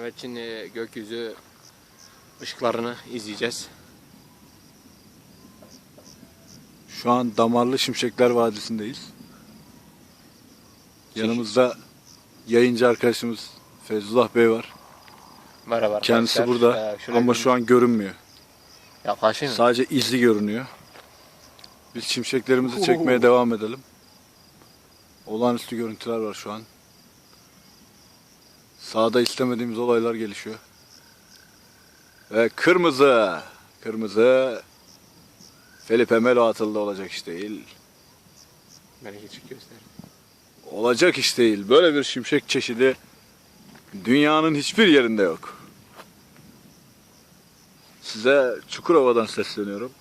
Evet şimdi gökyüzü ışıklarını izleyeceğiz. Şu an Damarlı Şimşekler Vadisi'ndeyiz. Yanımızda yayıncı arkadaşımız Feyzullah Bey var. Merhaba Kendisi arkadaşlar. burada Ee, şuraya ama şu an görünmüyor. Yaklaşayım mı? Sadece izli görünüyor. Biz şimşeklerimizi çekmeye devam edelim. Olağanüstü görüntüler var şu an. Sağda istemediğimiz olaylar gelişiyor. Ve kırmızı. Kırmızı. Felipe Melo atıldı olacak iş değil. Melek çık göster. Olacak iş değil. Böyle bir şimşek çeşidi dünyanın hiçbir yerinde yok. Size Çukurova'dan sesleniyorum.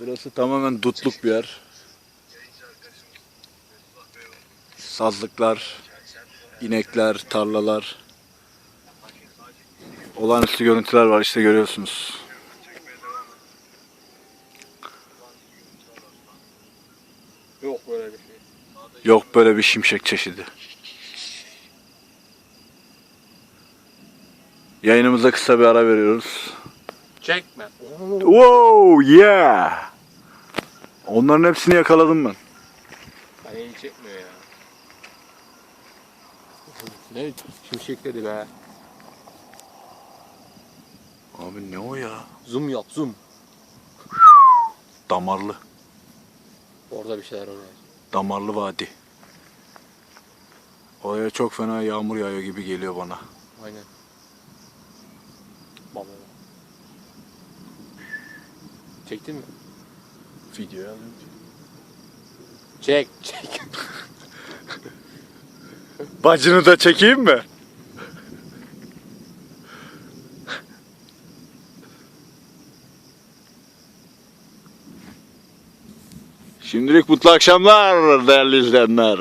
Burası tamamen dutluk bir yer. Sazlıklar, inekler, tarlalar. Olağanüstü görüntüler var işte görüyorsunuz. Yok böyle bir şey. Yok böyle bir şimşek çeşidi. Yayınımıza kısa bir ara veriyoruz. Çekme. Wow yeah. Onların hepsini yakaladım ben. Çekmiyor ya. Ne şimşek dedi be. Abi ne o ya? Zoom yap zoom. Damarlı. Orada bir şeyler oluyor. Damarlı vadi. Oraya çok fena yağmur yağıyor gibi geliyor bana. Aynen. Baba. Çektin mi? Videoya alıyorum. Çek çek. Bacını da çekeyim mi? Şimdilik mutlu akşamlar değerli izleyenler.